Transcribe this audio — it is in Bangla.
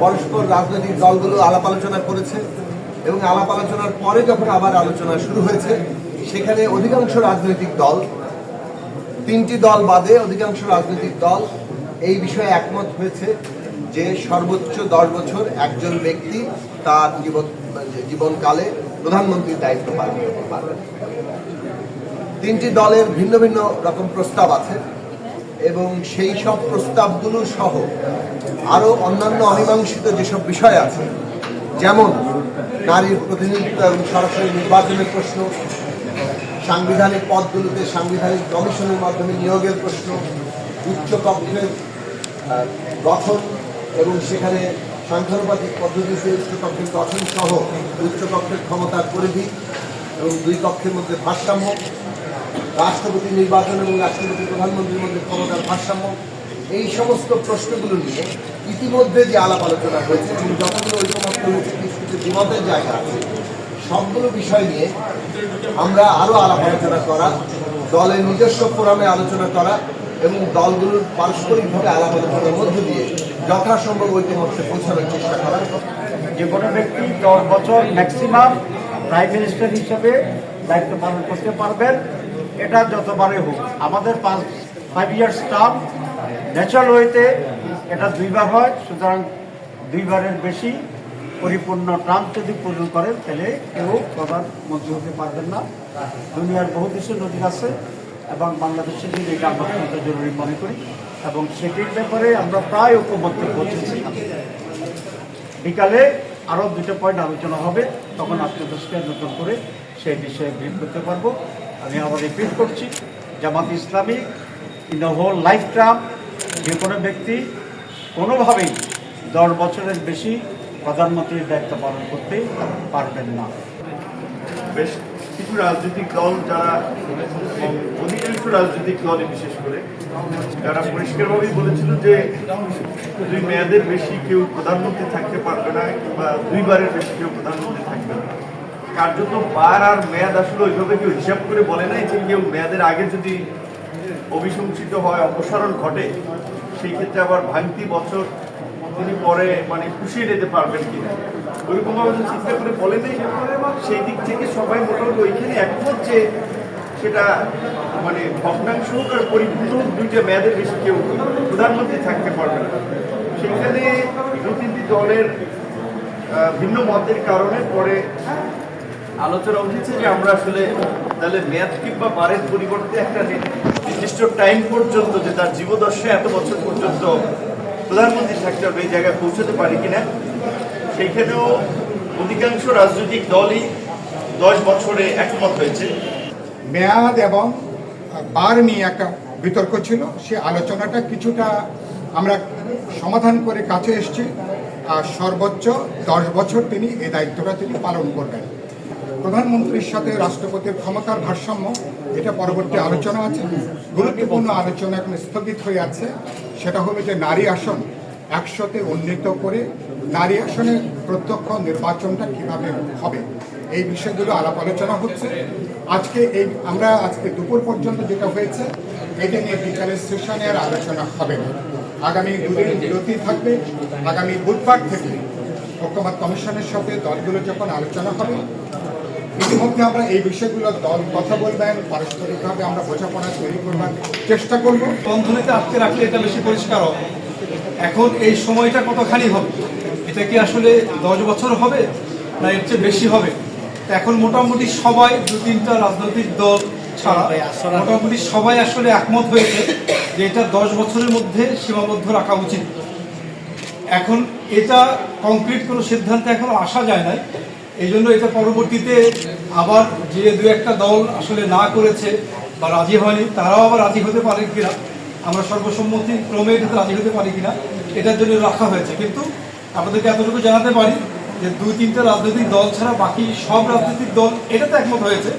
পরস্পর রাজনৈতিক দলগুলো আলাপ আলোচনা করেছে এবং আলাপ আলোচনার পরে যখন আবার আলোচনা শুরু হয়েছে, সেখানে অধিকাংশ রাজনৈতিক দল, তিনটি দল বাদে অধিকাংশ রাজনৈতিক দল এই বিষয়ে একমত হয়েছে যে সর্বোচ্চ দশ বছর একজন ব্যক্তি তার জীবন, জীবনকালে প্রধানমন্ত্রীর দায়িত্ব পালন করতে পারবেন। তিনটি দলের ভিন্ন ভিন্ন রকম প্রস্তাব আছে। এবং সেই সব প্রস্তাবগুলো সহ আরও অন্যান্য অমীমাংসিত যেসব বিষয় আছে, যেমন নারীর প্রতিনিধিত্ব এবং সরাসরি নির্বাচনের প্রশ্ন, সাংবিধানিক পদগুলোতে সাংবিধানিক কমিশনের মাধ্যমে নিয়োগের প্রশ্ন, উচ্চ কক্ষের গঠন এবং সেখানে সংখ্যানুপাতিক পদ্ধতিতে উচ্চ কক্ষের গঠন সহ উচ্চ কক্ষের ক্ষমতার পরিধি এবং দুই কক্ষের মধ্যে ভারসাম্য রাষ্ট্রপতি নির্বাচন এবং রাষ্ট্রপতি প্রধানমন্ত্রীর মধ্যে ক্ষমতার ভারসাম্য, এই সমস্ত প্রশ্নগুলো নিয়ে ইতিমধ্যে যে আলাপ আলোচনা হয়েছে এবং যতগুলো ঐকমত্য হয়েছে কিছু দ্বিমতের জায়গা আছে, সবগুলো বিষয় নিয়ে আমরা আরও আলাপ আলোচনা করা, দলের নিজস্ব ফোরামে আলোচনা করা এবং দলগুলোর পারস্পরিকভাবে আলাপ আলোচনার মধ্য দিয়ে যথাসম্ভব ঐকমত্যে পৌঁছানোর চেষ্টা করা। যে কোনো ব্যক্তি দশ বছর ম্যাক্সিমাম প্রাইম মিনিস্টার হিসেবে দায়িত্ব পালন করতে পারবেন। এটা যতবারে হোক, আমাদের পাঁচ ফাইভ ইয়ার্স টার্ম ন্যাচারাল ওয়েতে এটা দুইবার হয়, সুতরাং দুইবারের বেশি পরিপূর্ণ টার্ম যদি পূরণ করেন, তাহলে কেউ প্রধানমন্ত্রী হতে পারবেন না। দুনিয়ার বহু দেশের নদী আছে, এবং বাংলাদেশের জন্য এটা আমরা অত্যন্ত জরুরি মনে করি, এবং সেটির ব্যাপারে আমরা প্রায় ঐক্যমত্যে পৌঁছেছি বিকালে আরও দুটো পয়েন্ট আলোচনা হবে, তখন আপনাদের নতুন করে সেই বিষয়ে ব্রিফ করতে পারব। আমি আবার রিপিট করছি, Jamaat Islami in whole life term যে কোনো ব্যক্তি কোনোভাবেই দশ বছরের বেশি প্রধানমন্ত্রীর দায়িত্ব পালন করতে পারবেন না। বেশ, কিছু রাজনৈতিক দল যারা অধিকাংশ রাজনৈতিক দলে, বিশেষ করে, যারা পরিষ্কারভাবেই বলেছিল যে দুই মেয়াদের বেশি কেউ প্রধানমন্ত্রী থাকতে পারবে না কিংবা দুইবারের বেশি কেউ প্রধানমন্ত্রী থাকবে না। কার্যত বার আর মেয়াদ আসলে ওইভাবে কেউ হিসাব করে বলে নাই যে কেউ মেয়াদের আগে যদি অভিশংসিত হয়, অপসারণ ঘটে, সেই ক্ষেত্রে আবার ভাঙতি বছর তিনি পরে মানে পুষিয়ে নিতে পারবেন কিনা। ওইরকম ভাবে যদি চিন্তা করে বলে নেই, সেই দিক থেকে সবাই মোটামুটি ওইখানে একমত যে সেটা মানে ভগ্নাংশ হোক আর পরিপূর্ণ দুইটা মেয়াদের বেশি কেউ প্রধানমন্ত্রী থাকতে পারবে না। সেখানে দু তিনটি দলের ভিন্ন মতের কারণে পরে আলোচনা উঠেছে যে আমরা আসলে তাহলে মেয়াদ কিংবা বারের পরিবর্তে একটা নির্দিষ্ট টাইম পর্যন্ত যে তার জীবদশায় এত বছর পর্যন্ত প্রধানমন্ত্রী থাকতে হবে, এই জায়গায় পৌঁছতে পারি কিনা? সেইখানেও অধিকাংশ রাজনৈতিক দলই দশ বছরে একমত হয়েছে। মেয়াদ এবং বার নিয়ে একটা বিতর্ক ছিল। সে আলোচনাটা কিছুটা আমরা সমাধান করে কাছে এসেছি। আর সর্বোচ্চ দশ বছর তিনি এই দায়িত্বটা তিনি পালন করবেন। প্রধানমন্ত্রীর সাথে রাষ্ট্রপতির ক্ষমতার ভারসাম্য, এটা পরবর্তী আলোচনা আছে। গুরুত্বপূর্ণ আলোচনা এখন স্থগিত হয়ে আছে। সেটা হলো যে নারী আসন একশোতে উন্নীত করে নারী আসনে প্রত্যক্ষ নির্বাচনটা কীভাবে হবে, এই বিষয়গুলো আলাপ আলোচনা হচ্ছে। আজকে এই, আমরা আজকে দুপুর পর্যন্ত যেটা হয়েছে, এটা নিয়ে বিকালের সেশনে আর আলোচনা হবে। আগামী দুদিন বিরতি থাকবে। আগামী বুধবার থেকে ঐক্যমত কমিশনের সাথে দলগুলো যখন আলোচনা হবে ইতিমধ্যে আমরা এই বিষয়গুলো দল কথা বলবেন পারস্পরিকভাবে আমরা বোঝাপড়া তৈরি করবার চেষ্টা করব। বন্ধনীতে আটকে রাখলে এটা বেশি পরিষ্কার হবে। এখন এই সময়টা কতখানি হবে? এটা কি আসলে দশ বছর হবে না এর চেয়ে বেশি হবে? এখন মোটামুটি সবাই দু তিনটা রাজনৈতিক দল ছাড়া মোটামুটি সবাই আসলে একমত হয়েছে যে এটা দশ বছরের মধ্যে সীমাবদ্ধ রাখা উচিত। এখন এটা কংক্রিট কোনো সিদ্ধান্তে এখনও আসা যায় নাই। এই জন্য এটা পরবর্তীতে আবার যে দু একটা দল আসলে না করেছে বা রাজি হয়নি, তারাও আবার রাজি হতে পারে কিনা, আমরা সর্বসম্মতি ক্রমে এটাতে রাজি হতে পারি কিনা, এটার জন্য রাখা হয়েছে। কিন্তু আপনাদেরকে এতটুকু জানাতে পারি যে দুই তিনটা রাজনৈতিক দল ছাড়া বাকি সব রাজনৈতিক দল এটাতে একমত হয়েছে।